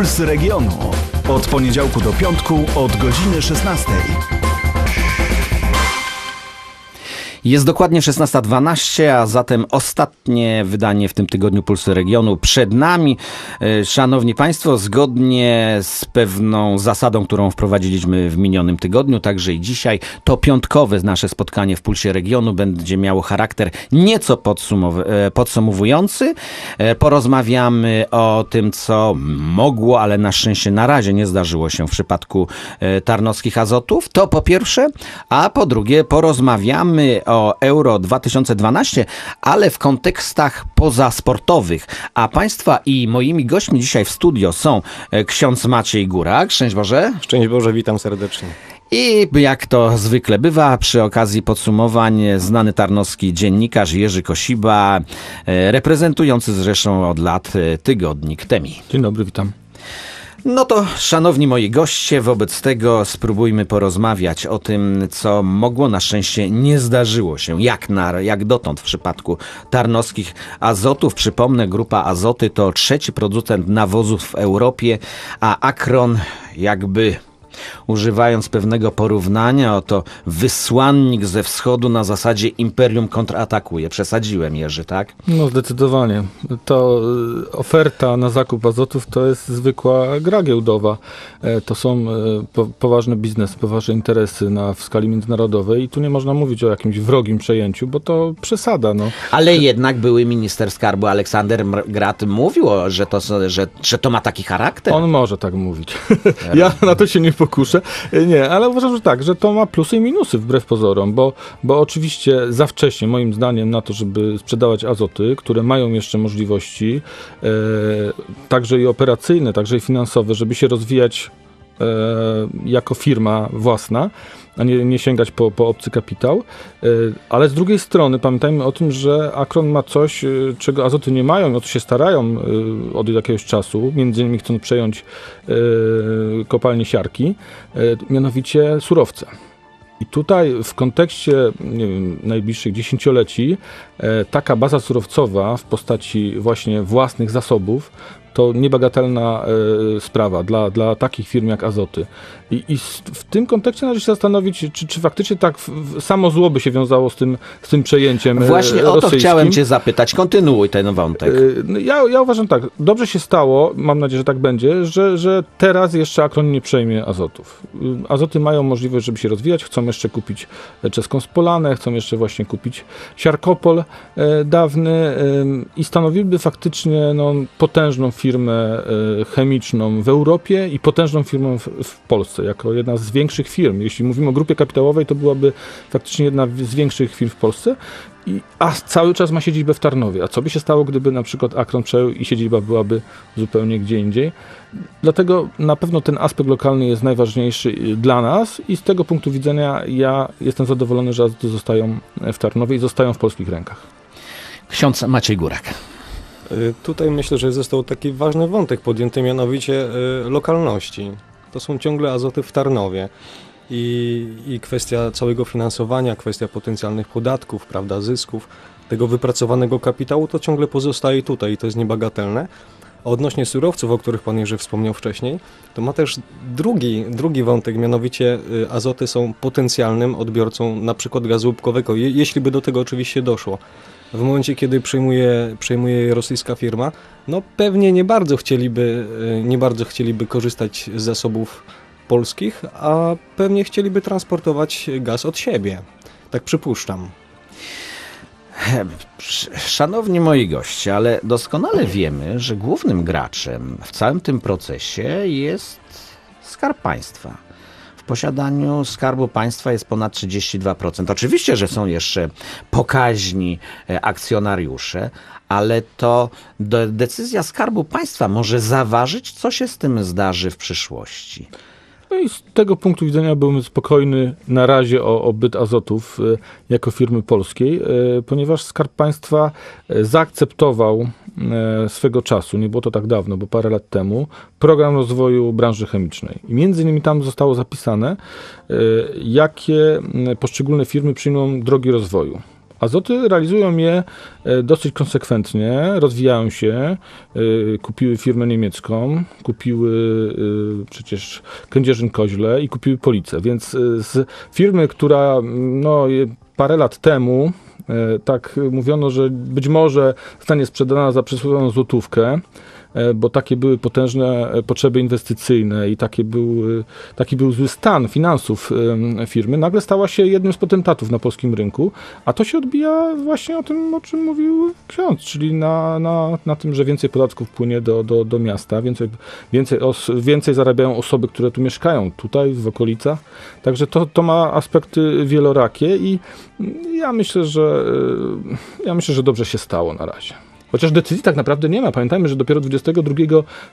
Puls Regionu. Od poniedziałku do piątku od godziny 16. Jest dokładnie 16.12, a zatem ostatnie wydanie w tym tygodniu Pulsu Regionu przed nami. E, Szanowni Państwo, zgodnie z pewną zasadą, którą wprowadziliśmy w minionym tygodniu, także i dzisiaj, to piątkowe nasze spotkanie w Pulsie Regionu będzie miało charakter nieco e, podsumowujący. E, Porozmawiamy o tym, co mogło, ale na szczęście na razie nie zdarzyło się w przypadku tarnowskich azotów. To po pierwsze, a po drugie porozmawiamy o Euro 2012, ale w kontekstach pozasportowych. A Państwa i moimi gośćmi dzisiaj w studio są e, ksiądz Maciej Górak, szczęść Boże. Szczęść Boże, witam serdecznie. I jak to zwykle bywa, przy okazji podsumowań znany tarnowski dziennikarz Jerzy Kosiba, e, reprezentujący zresztą od lat e, tygodnik Temi. Dzień dobry, witam. No to, szanowni moi goście, wobec tego spróbujmy porozmawiać o tym, co mogło na szczęście nie zdarzyło się, jak, na, jak dotąd w przypadku tarnowskich azotów. Przypomnę, grupa Azoty to trzeci producent nawozów w Europie, a Akron jakby używając pewnego porównania, oto wysłannik ze wschodu na zasadzie imperium kontratakuje. Przesadziłem, Jerzy, tak? No zdecydowanie. To y, oferta na zakup azotów to jest zwykła gra giełdowa. E, To są e, po, poważne biznesy, poważne interesy na, w skali międzynarodowej i tu nie można mówić o jakimś wrogim przejęciu, bo to przesada. No. Ale jednak były minister skarbu Aleksander Grat mówił, że to, że, że to ma taki charakter. On może tak mówić. ja na to się nie pokuszę. E, Nie, ale uważam, że tak, że to ma plusy i minusy wbrew pozorom, bo, bo oczywiście za wcześnie, moim zdaniem, na to, żeby sprzedawać azoty, które mają jeszcze możliwości, e, także i operacyjne, także i finansowe, żeby się rozwijać e, jako firma własna, a nie, nie sięgać po, po obcy kapitał. E, Ale z drugiej strony pamiętajmy o tym, że Akron ma coś, e, czego azoty nie mają, o to się starają od jakiegoś czasu, między innymi chcąc przejąć kopalnię siarki, e, mianowicie surowce. I tutaj w kontekście wiem, najbliższych dziesięcioleci e, taka baza surowcowa w postaci właśnie własnych zasobów to niebagatelna e, sprawa dla, dla takich firm jak Azoty. I, i w tym kontekście należy się zastanowić, czy, czy faktycznie tak w, w, samo zło by się wiązało z tym, z tym przejęciem e, Właśnie o to rosyjskim. chciałem cię zapytać. Kontynuuj ten wątek. Y, Ja, ja uważam tak, dobrze się stało, mam nadzieję, że tak będzie, że, że teraz jeszcze Akron nie przejmie azotów. Y, Azoty mają możliwość, żeby się rozwijać, chcą jeszcze kupić czeską Spolanę, chcą jeszcze właśnie kupić Siarkopol e, dawny i stanowiłyby faktycznie no, potężną firmę e, chemiczną w Europie i potężną firmą w, Polsce, jako jedna z większych firm. Jeśli mówimy o grupie kapitałowej, to byłaby faktycznie jedna z większych firm w Polsce. I, a cały czas ma siedzibę w Tarnowie. A co by się stało, gdyby na przykład Akron przejął i siedziba byłaby zupełnie gdzie indziej? Dlatego na pewno ten aspekt lokalny jest najważniejszy y, dla nas i z tego punktu widzenia ja jestem zadowolony, że zostają w Tarnowie i zostają w polskich rękach. Ksiądz Maciej Górak. Y, Tutaj myślę, że został taki ważny wątek podjęty, mianowicie y, lokalności. To są ciągle azoty w Tarnowie. I, I kwestia całego finansowania, kwestia potencjalnych podatków, prawda, zysków, tego wypracowanego kapitału, to ciągle pozostaje tutaj i to jest niebagatelne. A odnośnie surowców, o których Pan Jerzy wspomniał wcześniej, to ma też drugi, drugi wątek, mianowicie y, azoty są potencjalnym odbiorcą na przykład gazu łupkowego, je, jeśli by do tego oczywiście doszło. W momencie, kiedy przejmuje, przejmuje je rosyjska firma, no pewnie nie bardzo chcieliby, y, nie bardzo chcieliby korzystać z zasobów polskich, a pewnie chcieliby transportować gaz od siebie. Tak przypuszczam. Szanowni moi goście, ale doskonale wiemy, że głównym graczem w całym tym procesie jest Skarb Państwa. Posiadaniu Skarbu Państwa jest ponad 32%. Oczywiście, że są jeszcze pokaźni e, akcjonariusze, ale to de- decyzja Skarbu Państwa może zaważyć, co się z tym zdarzy w przyszłości. No i z tego punktu widzenia byłem spokojny na razie o, o byt azotów e, jako firmy polskiej, e, ponieważ Skarb Państwa e, zaakceptował swego czasu, nie było to tak dawno, bo parę lat temu, program rozwoju branży chemicznej. I między innymi tam zostało zapisane, jakie poszczególne firmy przyjmą drogi rozwoju. Azoty realizują je e, dosyć konsekwentnie, rozwijają się, e, kupiły firmę niemiecką, kupiły e, przecież Kędzierzyn-Koźle i kupiły Policę, więc z firmy, która no, parę lat temu tak mówiono, że być może zostanie sprzedana za przysłowiową złotówkę, e, bo takie były potężne e, potrzeby inwestycyjne i takie był, e, taki był zły stan finansów firmy, nagle stała się jednym z potentatów na polskim rynku, a to się odbija właśnie o tym, o czym mówił ksiądz, czyli na, na, na tym, że więcej podatków płynie do, do, do miasta, więcej, więcej, os, więcej zarabiają osoby, które tu mieszkają, tutaj w okolicach, także to, to ma aspekty wielorakie i ja myślę, że e, ja myślę, że dobrze się stało na razie. Chociaż decyzji tak naprawdę nie ma. Pamiętajmy, że dopiero 22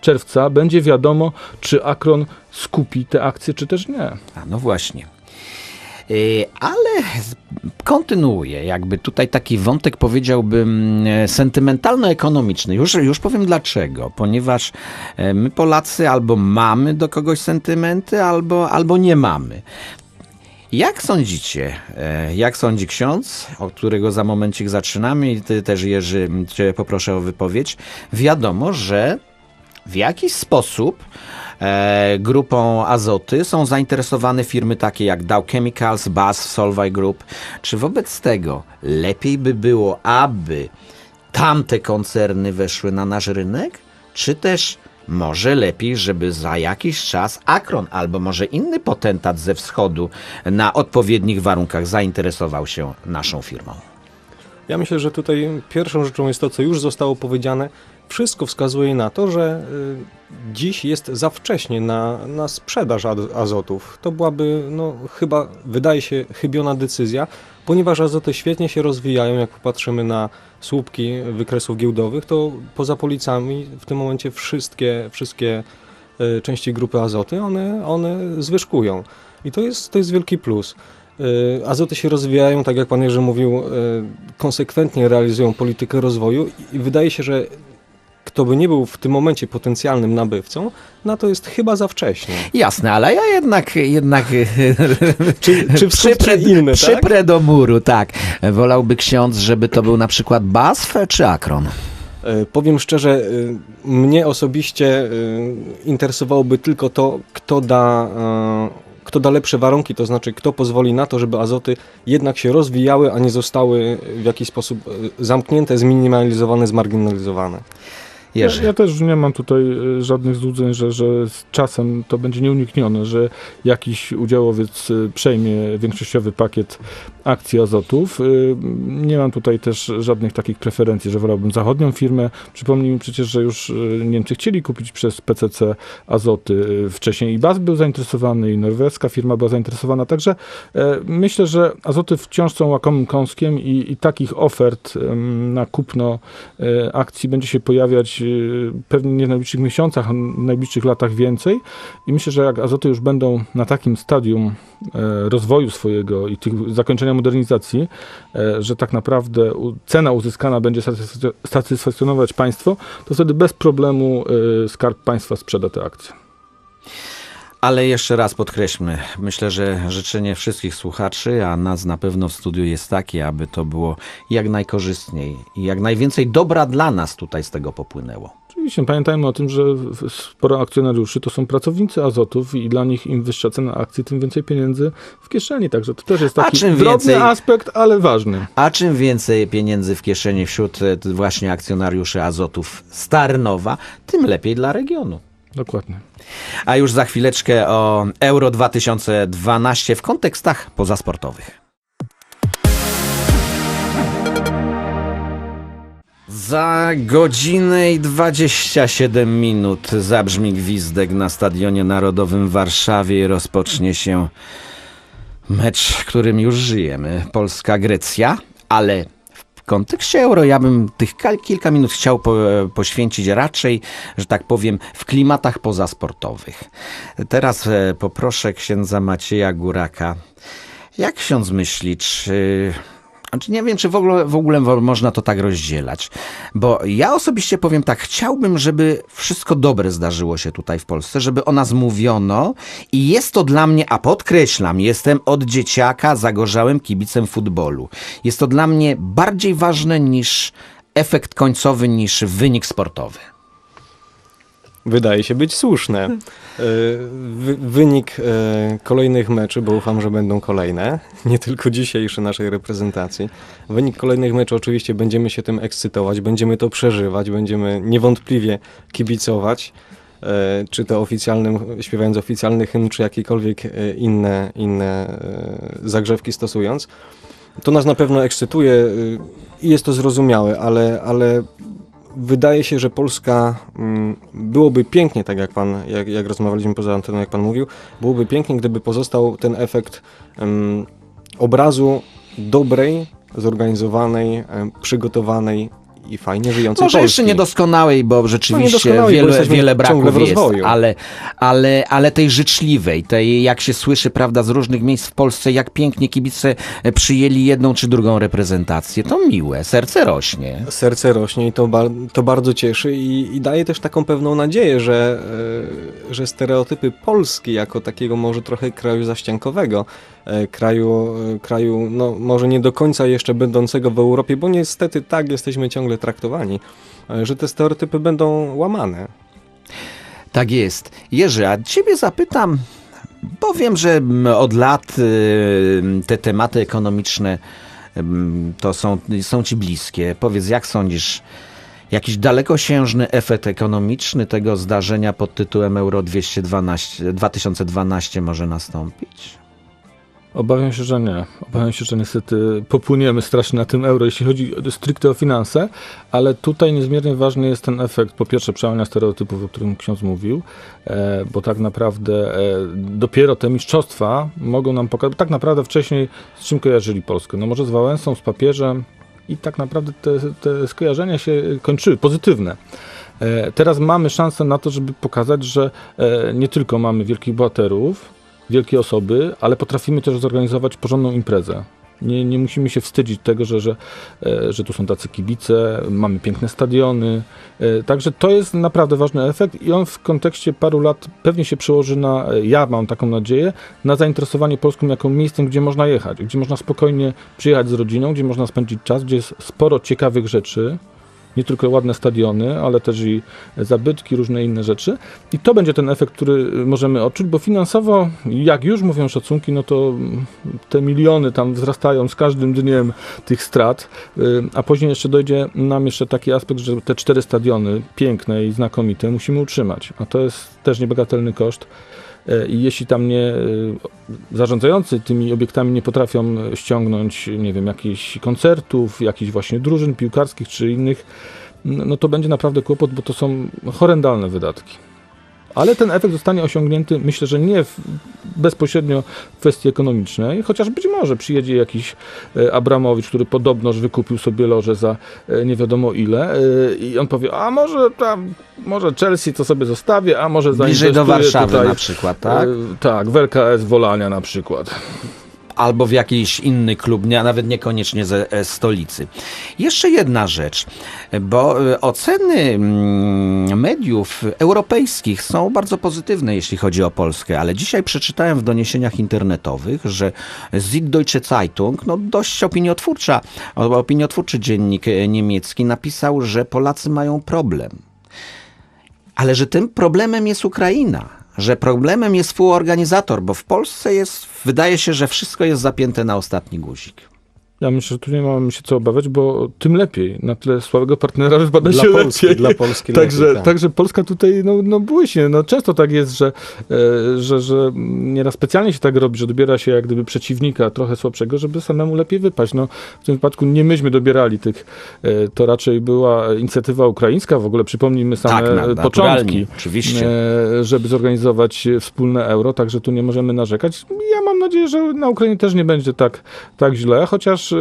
czerwca będzie wiadomo, czy Akron skupi te akcje, czy też nie. A no właśnie. Yy, Ale kontynuuję, jakby tutaj taki wątek powiedziałbym e, sentymentalno-ekonomiczny. Już, już powiem dlaczego. Ponieważ e, my Polacy albo mamy do kogoś sentymenty, albo, albo nie mamy. Jak sądzicie, e, jak sądzi ksiądz, od którego za momencik zaczynamy i ty też Jerzy, cię poproszę o wypowiedź. Wiadomo, że w jakiś sposób e, grupą azoty są zainteresowane firmy takie jak Dow Chemicals, BAS, Solvay Group. Czy wobec tego lepiej by było, aby tamte koncerny weszły na nasz rynek? Czy też może lepiej, żeby za jakiś czas Akron albo może inny potentat ze wschodu na odpowiednich warunkach zainteresował się naszą firmą? Ja myślę, że tutaj pierwszą rzeczą jest to, co już zostało powiedziane. Wszystko wskazuje na to, że y, dziś jest za wcześnie na, na sprzedaż az- azotów. To byłaby, no, chyba, wydaje się, chybiona decyzja, ponieważ azoty świetnie się rozwijają. Jak popatrzymy na słupki wykresów giełdowych, to poza policami w tym momencie wszystkie, wszystkie y, części grupy azoty, one, one zwyżkują. I to jest, to jest wielki plus. Y, Azoty się rozwijają, tak jak pan Jerzy mówił, y, konsekwentnie realizują politykę rozwoju i wydaje się, że kto by nie był w tym momencie potencjalnym nabywcą, na to jest chyba za wcześnie. Jasne, ale ja jednak, jednak Czy, czy w skutki przyprę, tak? przyprę do muru, tak. Wolałby ksiądz, żeby to był na przykład BASF czy Akron? E, Powiem szczerze, mnie osobiście interesowałoby tylko to, kto da, e, kto da lepsze warunki, to znaczy kto pozwoli na to, żeby azoty jednak się rozwijały, a nie zostały w jakiś sposób e, zamknięte, zminimalizowane, zmarginalizowane. Jerzy. Ja, ja też nie mam tutaj e, żadnych złudzeń, że, że z czasem to będzie nieuniknione, że jakiś udziałowiec e, przejmie większościowy pakiet akcji azotów. E, Nie mam tutaj też żadnych takich preferencji, że wolałbym zachodnią firmę. Przypomnijmy przecież, że już Niemcy chcieli kupić przez PCC azoty. Wcześniej i BAS był zainteresowany, i norweska firma była zainteresowana. Także myślę, że azoty wciąż są łakomym kąskiem i, i takich ofert na kupno akcji będzie się pojawiać pewnie nie w najbliższych miesiącach, a w najbliższych latach więcej. I myślę, że jak azoty już będą na takim stadium e, rozwoju swojego i tych zakończenia modernizacji, e, że tak naprawdę cena uzyskana będzie satysfakcjo- satysfakcjonować państwo, to wtedy bez problemu e, Skarb Państwa sprzeda te akcje. Ale jeszcze raz podkreślmy, myślę, że życzenie wszystkich słuchaczy, a nas na pewno w studiu jest takie, aby to było jak najkorzystniej i jak najwięcej dobra dla nas tutaj z tego popłynęło. Oczywiście pamiętajmy o tym, że sporo akcjonariuszy to są pracownicy azotów i dla nich im wyższa cena akcji, tym więcej pieniędzy w kieszeni. Także to też jest taki drobny więcej- aspekt, ale ważny. A czym więcej pieniędzy w kieszeni wśród e, właśnie akcjonariuszy azotów Starnowa, tym lepiej dla regionu. Dokładnie. A już za chwileczkę o Euro 2012 w kontekstach pozasportowych. Za godzinę i 27 minut zabrzmi gwizdek na Stadionie Narodowym w Warszawie i rozpocznie się mecz, którym już żyjemy. Polska-Grecja, ale kontekście euro ja bym tych kilka minut chciał po, poświęcić raczej, że tak powiem, w klimatach pozasportowych. Teraz e, poproszę księdza Macieja Góraka. Jak ksiądz myśli, czy Znaczy nie wiem, czy w ogóle, w ogóle można to tak rozdzielać. Bo ja osobiście powiem tak, chciałbym, żeby wszystko dobre zdarzyło się tutaj w Polsce, żeby o nas mówiono i jest to dla mnie, a podkreślam, jestem od dzieciaka zagorzałym kibicem futbolu. Jest to dla mnie bardziej ważne niż efekt końcowy, niż wynik sportowy. Wydaje się być słuszne. E, Wy, wynik e, kolejnych meczy, bo ufam, że będą kolejne, nie tylko dzisiejsze naszej reprezentacji. Wynik kolejnych meczy oczywiście będziemy się tym ekscytować, będziemy to przeżywać, będziemy niewątpliwie kibicować, e, czy to oficjalnym, śpiewając oficjalny hymn, czy jakiekolwiek e, inne, inne e, zagrzewki stosując. To nas na pewno ekscytuje i jest to zrozumiałe, ale, ale wydaje się, że Polska mm, byłoby pięknie, tak jak pan, jak, jak rozmawialiśmy poza anteną, jak pan mówił, byłoby pięknie, gdyby pozostał ten efekt obrazu dobrej, zorganizowanej, przygotowanej i fajnie żyjącej Może Polski. jeszcze niedoskonałej, bo rzeczywiście niedoskonałej, bo wiele, jesteśmy wiele braków jest, ale, ale, ale tej życzliwej, tej jak się słyszy, prawda, z różnych miejsc w Polsce, jak pięknie kibice e, przyjęli jedną czy drugą reprezentację, to miłe, serce rośnie. serce rośnie i to, bar- to bardzo cieszy i, i daje też taką pewną nadzieję, że, e, że stereotypy Polski jako takiego może trochę kraju zaściankowego, kraju, e, kraju no, może nie do końca jeszcze będącego w Europie, bo niestety tak jesteśmy ciągle traktowani, e, że te stereotypy będą łamane. Tak jest. Jerzy, a ciebie zapytam, bo wiem, że od lat y, te tematy ekonomiczne to są, są ci bliskie. Powiedz, jak sądzisz, jakiś dalekosiężny efekt ekonomiczny tego zdarzenia pod tytułem Euro 212, 2012 może nastąpić? Obawiam się, że nie. Obawiam się, że niestety popłyniemy strasznie na tym euro, jeśli chodzi stricte o finanse, ale tutaj niezmiernie ważny jest ten efekt, po pierwsze, przełamania stereotypów, o którym ksiądz mówił, e, bo tak naprawdę e, dopiero te mistrzostwa mogą nam pokazać, tak naprawdę wcześniej z czym kojarzyli Polskę? No może z Wałęsą, z papieżem i tak naprawdę te, te skojarzenia się kończyły, pozytywne. E, Teraz mamy szansę na to, żeby pokazać, że nie tylko mamy wielkich bohaterów, wielkie osoby, ale potrafimy też zorganizować porządną imprezę. Nie, nie musimy się wstydzić tego, że, że, e, że tu są tacy kibice, mamy piękne stadiony. E, Także to jest naprawdę ważny efekt i on w kontekście paru lat pewnie się przełoży na, e, ja mam taką nadzieję, na zainteresowanie Polską jako miejscem, gdzie można jechać, gdzie można spokojnie przyjechać z rodziną, gdzie można spędzić czas, gdzie jest sporo ciekawych rzeczy, nie tylko ładne stadiony, ale też i zabytki, różne inne rzeczy. I to będzie ten efekt, który możemy odczuć, bo finansowo, jak już mówią szacunki, no to te miliony tam wzrastają z każdym dniem tych strat, y, a później jeszcze dojdzie nam jeszcze taki aspekt, że te cztery stadiony, piękne i znakomite, musimy utrzymać, a to jest też niebagatelny koszt. Y, I jeśli tam nie y, zarządzający tymi obiektami nie potrafią ściągnąć, nie wiem, jakichś koncertów, jakichś właśnie drużyn piłkarskich czy innych, no to będzie naprawdę kłopot, bo to są horrendalne wydatki. Ale ten efekt zostanie osiągnięty, myślę, że nie w, bezpośrednio w kwestii ekonomicznej, chociaż być może przyjedzie jakiś e, Abramowicz, który podobnoż wykupił sobie loże za e, nie wiadomo ile e, i on powie, a może tam, może Chelsea to sobie zostawię, a może Bliżej do Warszawy tutaj, na przykład, tak? tak, w LKS Wolania na przykład. Albo w jakiś inny klub, nie, a nawet niekoniecznie ze e, stolicy. Jeszcze jedna rzecz, bo e, oceny mm, mediów europejskich są bardzo pozytywne, jeśli chodzi o Polskę, ale dzisiaj przeczytałem w doniesieniach internetowych, że Süddeutsche Zeitung, no dość opiniotwórcza, opiniotwórczy dziennik e, niemiecki napisał, że Polacy mają problem ale że tym problemem jest Ukraina, że problemem jest współorganizator, bo w Polsce jest, wydaje się, że wszystko jest zapięte na ostatni guzik. Ja myślę, że tu nie mamy się co obawiać, bo tym lepiej. Na tle słabego partnera wypada Dla się Polski, lepiej. dla Polski Także, lepiej, tak. także Polska tutaj no, no błyśnie. No, często tak jest, że, e, że, że nieraz specjalnie się tak robi, że dobiera się jak gdyby przeciwnika trochę słabszego, żeby samemu lepiej wypaść. No, w tym wypadku nie myśmy dobierali tych, e, to raczej była inicjatywa ukraińska, w ogóle przypomnijmy same Tak, początki, oczywiście. e, żeby zorganizować wspólne euro, także tu nie możemy narzekać. Ja mam nadzieję, że na Ukrainie też nie będzie tak, tak źle, chociaż e,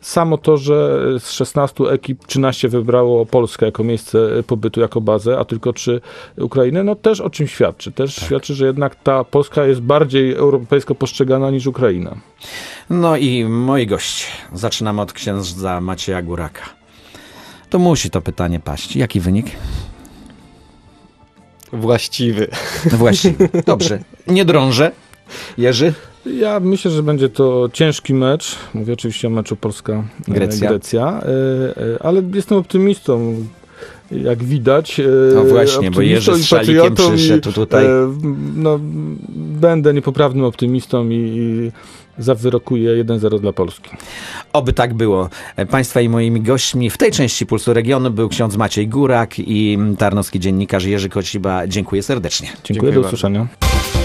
samo to, że z 16 ekip 13 wybrało Polskę jako miejsce pobytu, jako bazę, a tylko 3 Ukrainę, no też o czym świadczy. Też świadczy, że jednak ta Polska jest bardziej europejsko postrzegana niż Ukraina. No i moi goście, Zaczynamy od księdza Macieja Góraka. To musi to pytanie paść. Jaki wynik? Właściwy. Właśnie, dobrze. Nie drążę. Jerzy? Ja myślę, że będzie to ciężki mecz. Mówię oczywiście o meczu Polska-Grecja. Grecja. e, e, ale jestem optymistą. Jak widać. e, No właśnie, bo Jerzy z szalikiem przyszedł tutaj. No, będę niepoprawnym optymistą i, i zawyrokuję 1-0 dla Polski. Oby tak było. Państwa i moimi gośćmi w tej części Pulsu Regionu był ksiądz Maciej Górak i tarnowski dziennikarz Jerzy Kociba. Dziękuję serdecznie. Dziękuję, Dziękuję do bardzo. usłyszenia.